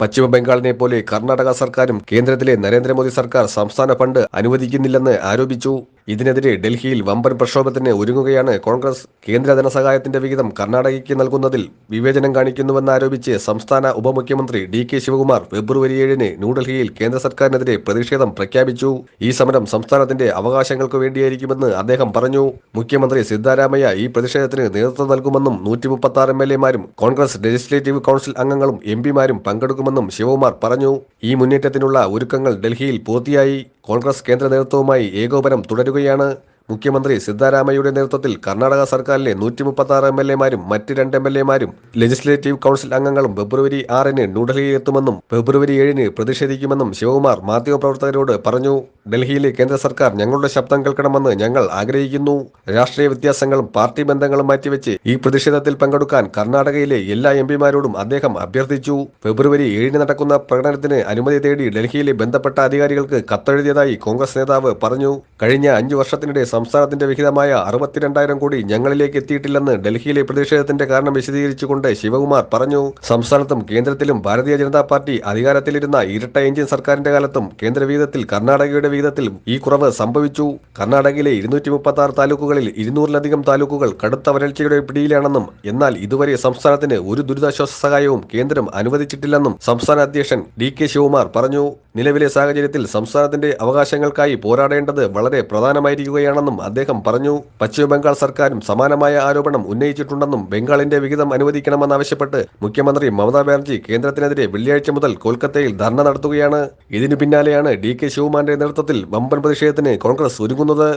പശ്ചിമ ബംഗാളിനെ പോലെ കർണാടക സർക്കാരും കേന്ദ്രത്തിലെ നരേന്ദ്രമോദി സർക്കാർ സംസ്ഥാന ഫണ്ട് അനുവദിക്കുന്നില്ലെന്ന് ആരോപിച്ചു. ഇതിനെതിരെ ഡൽഹിയിൽ വമ്പൻ പ്രക്ഷോഭത്തിന് ഒരുങ്ങുകയാണ് കോൺഗ്രസ്. കേന്ദ്ര ധനസഹായത്തിന്റെ വിഹിതം കർണാടകയ്ക്ക് നൽകുന്നതിൽ വിവേചനം കാണിക്കുന്നുവെന്നാരോപിച്ച് സംസ്ഥാന ഉപമുഖ്യമന്ത്രി ഡി കെ ശിവകുമാർ ഫെബ്രുവരി ഏഴിന് ന്യൂഡൽഹിയിൽ കേന്ദ്ര സർക്കാരിനെതിരെ പ്രതിഷേധം പ്രഖ്യാപിച്ചു. ഈ സമരം സംസ്ഥാനത്തിന്റെ അവകാശങ്ങൾക്ക് വേണ്ടിയായിരിക്കുമെന്ന് അദ്ദേഹം പറഞ്ഞു. മുഖ്യമന്ത്രി സിദ്ധാരാമയ്യ ഈ പ്രതിഷേധത്തിന് നേതൃത്വം നൽകുമെന്നും നൂറ്റി മുപ്പത്തി ആറ് എം എൽ എമാരും കോൺഗ്രസ് ലെജിസ്ലേറ്റീവ് കൗൺസിൽ അംഗങ്ങളും എം പിമാരും പങ്കെടുക്കുമെന്നും ശിവകുമാർ പറഞ്ഞു. ഈ മുന്നേറ്റത്തിനുള്ള ഒരുക്കങ്ങൾ ഡൽഹിയിൽ പൂർത്തിയായി. കോൺഗ്രസ് കേന്ദ്ര നേതൃത്വവുമായി ഏകോപനം തുടരുകയാണ് മുഖ്യമന്ത്രി സിദ്ധാരാമയ്യയുടെ നേതൃത്വത്തിൽ കർണാടക സർക്കാരിലെ നൂറ്റി മുപ്പത്തി ആറ് എം എൽ എമാരും മറ്റ് രണ്ട് എം എൽ എമാരും ലെജിസ്ലേറ്റീവ് കൗൺസിൽ അംഗങ്ങളും ഫെബ്രുവരി ആറിന് ന്യൂഡൽഹിയിൽ എത്തുമെന്നും ഫെബ്രുവരി ഏഴിന് പ്രതിഷേധിക്കുമെന്നും ശിവകുമാർ മാധ്യമപ്രവർത്തകരോട് പറഞ്ഞു. ഡൽഹിയിലെ കേന്ദ്ര സർക്കാർ ഞങ്ങളുടെ ശബ്ദം കേൾക്കണമെന്ന് ഞങ്ങൾ ആഗ്രഹിക്കുന്നു. രാഷ്ട്രീയ വ്യത്യാസങ്ങളും പാർട്ടി ബന്ധങ്ങളും മാറ്റിവെച്ച് ഈ പ്രതിഷേധത്തിൽ പങ്കെടുക്കാൻ കർണാടകയിലെ എല്ലാ എം പിമാരോടും അദ്ദേഹം അഭ്യർത്ഥിച്ചു. ഫെബ്രുവരി ഏഴിന് നടക്കുന്ന പ്രകടനത്തിന് അനുമതി തേടി ഡൽഹിയിലെ ബന്ധപ്പെട്ട അധികാരികൾക്ക് കത്തെഴുതിയതായി കോൺഗ്രസ് നേതാവ് പറഞ്ഞു. കഴിഞ്ഞ അഞ്ചു വർഷത്തിനിടെ സംസ്ഥാനത്തിന്റെ വിഹിതമായ അറുപത്തിരണ്ടായിരം കോടി ഞങ്ങളിലേക്ക് എത്തിയിട്ടില്ലെന്ന് ഡൽഹിയിലെ പ്രതിഷേധത്തിന്റെ കാരണം വിശദീകരിച്ചുകൊണ്ട് ശിവകുമാർ പറഞ്ഞു. സംസ്ഥാനത്തും കേന്ദ്രത്തിലും ഭാരതീയ ജനതാ പാർട്ടി അധികാരത്തിലിരുന്ന ഇരട്ട എഞ്ചിൻ സർക്കാരിന്റെ കാലത്തും കേന്ദ്ര വിഹിതത്തിൽ കർണാടകയുടെ വിഹിതത്തിൽ ഈ കുറവ് സംഭവിച്ചു. കർണാടകയിലെ ഇരുന്നൂറ്റി മുപ്പത്തി ആറ് താലൂക്കുകളിൽ ഇരുന്നൂറിലധികം താലൂക്കുകൾ കടുത്ത വരൾച്ചയുടെ പിടിയിലാണെന്നും എന്നാൽ ഇതുവരെ സംസ്ഥാനത്തിന് ഒരു ദുരിതാശ്വാസ സഹായവും കേന്ദ്രം അനുവദിച്ചിട്ടില്ലെന്നും സംസ്ഥാന അധ്യക്ഷൻ ഡി കെ ശിവകുമാർ പറഞ്ഞു. നിലവിലെ സാഹചര്യത്തിൽ സംസ്ഥാനത്തിന്റെ അവകാശങ്ങൾക്കായി പോരാടേണ്ടത് വളരെ പ്രധാനമായിരിക്കുകയാണെന്നും അദ്ദേഹം പറഞ്ഞു പശ്ചിമ ബംഗാൾ സർക്കാരും സമാനമായ ആരോപണം ഉന്നയിച്ചിട്ടുണ്ടെന്നും ബംഗാളിന്റെ വിഹിതം അനുവദിക്കണമെന്നാവശ്യപ്പെട്ട് മുഖ്യമന്ത്രി മമതാ ബാനർജി കേന്ദ്രത്തിനെതിരെ വെള്ളിയാഴ്ച മുതൽ കൊൽക്കത്തയിൽ ധർണ നടത്തുകയാണ്. ഇതിനു പിന്നാലെയാണ് ഡി കെ ശിവകുമാറിന്റെ നേതൃത്വത്തിൽ വമ്പൻ പ്രതിഷേധത്തിന് കോൺഗ്രസ് ഒരുങ്ങുന്നത്.